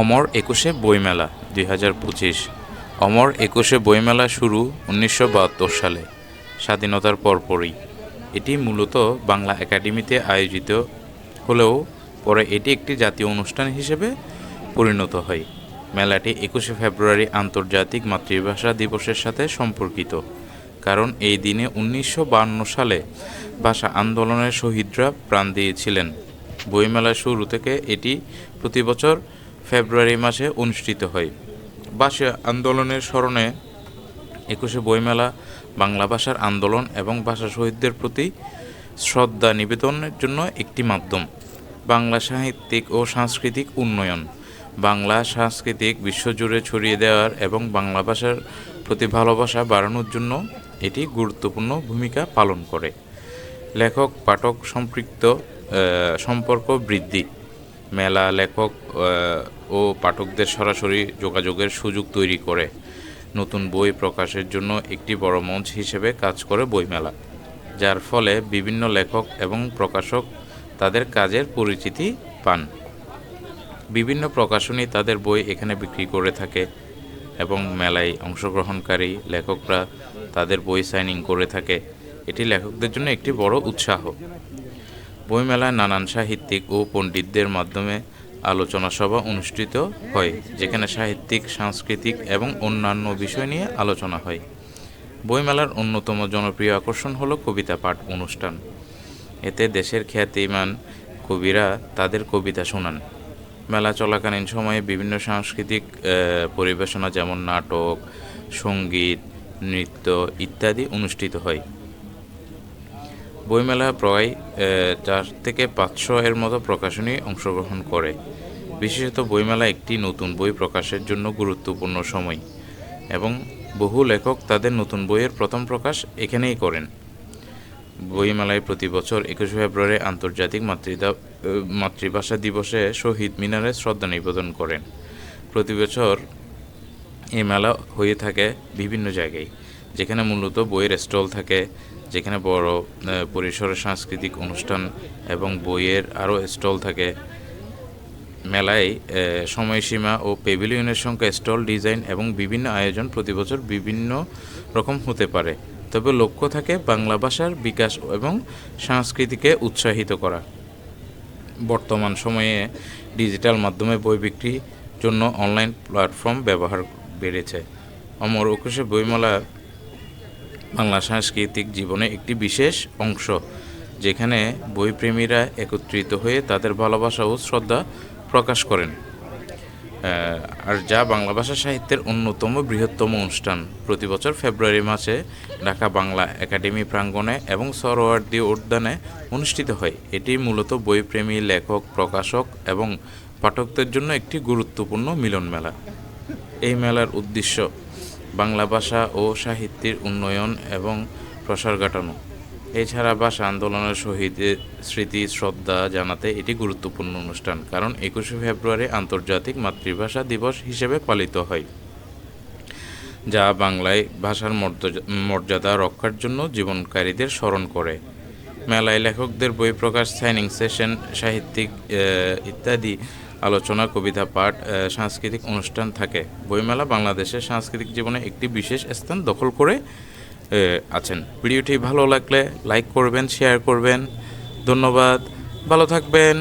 অমর একুশে বইমেলা, দুই হাজার পঁচিশ। অমর একুশে বইমেলা শুরু উনিশশো বাহাত্তর সালে, স্বাধীনতার পরপরই। এটি মূলত বাংলা একাডেমিতে আয়োজিত, হলেও পরে এটি একটি জাতীয় অনুষ্ঠান হিসেবে পরিণত হয়। মেলাটি একুশে ফেব্রুয়ারি আন্তর্জাতিক মাতৃভাষা দিবসের সাথে সম্পর্কিত, কারণ এই দিনে উনিশশো সালে ভাষা আন্দোলনের শহীদরা প্রাণ দিয়েছিলেন। বইমেলা শুরু থেকে এটি প্রতি বছর ফেব্রুয়ারি মাসে অনুষ্ঠিত হয়। ভাষা আন্দোলনের স্মরণে একুশে বইমেলা, বাংলা ভাষার আন্দোলন এবং ভাষা শহীদদের প্রতি শ্রদ্ধা নিবেদনের জন্য একটি মাধ্যম। বাংলা সাহিত্যিক ও সাংস্কৃতিক উন্নয়ন। বাংলা সাংস্কৃতিক বিশ্বজুড়ে ছড়িয়ে দেওয়ার এবং বাংলা ভাষার প্রতি ভালোবাসা বাড়ানোর জন্য এটি গুরুত্বপূর্ণ ভূমিকা পালন করে। লেখক, পাঠক সম্পৃক্ত সম্পর্ক বৃদ্ধি। মেলা লেখক ও পাঠকদের সরাসরি যোগাযোগের সুযোগ তৈরি করে নতুন বই প্রকাশের জন্য একটি বড় মঞ্চ হিসেবে কাজ করে বইমেলা, যার ফলে বিভিন্ন লেখক এবং প্রকাশক তাদের কাজের পরিচিতি পান। বিভিন্ন প্রকাশনী তাদের বই এখানে বিক্রি করে থাকে এবং মেলায় অংশগ্রহণকারী লেখকরা তাদের বই সাইনিং করে থাকে। এটি লেখকদের জন্য একটি বড় উৎসাহ। বইমেলায় নানান সাহিত্যিক ও পণ্ডিতদের মাধ্যমে আলোচনা সভা অনুষ্ঠিত হয়, যেখানে সাহিত্যিক, সাংস্কৃতিক এবং অন্যান্য বিষয় নিয়ে আলোচনা হয়। বইমেলার অন্যতম জনপ্রিয় আকর্ষণ হলো কবিতা পাঠ অনুষ্ঠান। এতে দেশের খ্যাতিমান কবিরা তাদের কবিতা শোনান। মেলা চলাকালীন সময়ে বিভিন্ন সাংস্কৃতিক পরিবেশনা যেমন নাটক, সংগীত, নৃত্য ইত্যাদি অনুষ্ঠিত হয়। বইমেলা প্রায় চার থেকে পাঁচশো এর মতো প্রকাশনী অংশগ্রহণ করে। বিশেষত বইমেলা একটি নতুন বই প্রকাশের জন্য গুরুত্বপূর্ণ সময় এবং বহু লেখক তাদের নতুন বইয়ের প্রথম প্রকাশ এখানেই করেন। বইমেলায় প্রতি বছর একুশে ফেব্রুয়ারি আন্তর্জাতিক মাতৃদা মাতৃভাষা দিবসে শহীদ মিনারে শ্রদ্ধা নিবেদন করেন। প্রতি বছর এই মেলা হয়ে থাকে বিভিন্ন জায়গায়, যেখানে মূলত বইয়ের স্টল থাকে যেখানে বড় পরিসরের সাংস্কৃতিক অনুষ্ঠান এবং বইয়ের আরও স্টল থাকে। মেলায় সময়সীমা ও পেভিলিয়নের সংখ্যা, স্টল, ডিজাইন এবং বিভিন্ন আয়োজন প্রতি বছর বিভিন্ন রকম হতে পারে। তবে লক্ষ্য থাকে বাংলা ভাষার বিকাশ এবং সংস্কৃতিকে উৎসাহিত করা। বর্তমান সময়ে ডিজিটাল মাধ্যমে বই বিক্রির জন্য অনলাইন প্ল্যাটফর্ম ব্যবহার বেড়েছে। অমর একুশে বইমেলা বাংলা সাংস্কৃতিক জীবনে একটি বিশেষ অংশ, যেখানে বইপ্রেমীরা একত্রিত হয়ে তাদের ভালোবাসা ও শ্রদ্ধা প্রকাশ করেন। আর যা বাংলা ভাষা সাহিত্যের অন্যতম বৃহত্তম অনুষ্ঠান। প্রতি বছর ফেব্রুয়ারি মাসে ঢাকা বাংলা একাডেমি প্রাঙ্গণে এবং সরোয়ার্দী উদ্যানে অনুষ্ঠিত হয়। এটি মূলত বইপ্রেমী, লেখক, প্রকাশক এবং পাঠকদের জন্য একটি গুরুত্বপূর্ণ মিলন মেলা এই মেলার উদ্দেশ্য বাংলা ভাষা ও সাহিত্যের উন্নয়ন এবং প্রসার ঘটানো। এছাড়া ভাষা আন্দোলনের শহীদের স্মৃতি, শ্রদ্ধা জানাতে এটি গুরুত্বপূর্ণ অনুষ্ঠান, কারণ একুশে ফেব্রুয়ারি আন্তর্জাতিক মাতৃভাষা দিবস হিসেবে পালিত হয়, যা বাংলায় ভাষার মর্যাদা- রক্ষার জন্য জীবনকারীদের স্মরণ করে। মেলায় লেখকদের বই প্রকাশ সাইনিং সেশন সাহিত্যিক ইত্যাদি আলোচনা, কবিতা, পাঠ সাংস্কৃতিক অনুষ্ঠান থাকে। বইমেলা বাংলাদেশের সাংস্কৃতিক জীবনে একটি বিশেষ স্থান দখল করে আছেন। ভিডিওটি ভালো লাগলে লাইক করবেন, শেয়ার করবেন। ধন্যবাদ। ভালো থাকবেন।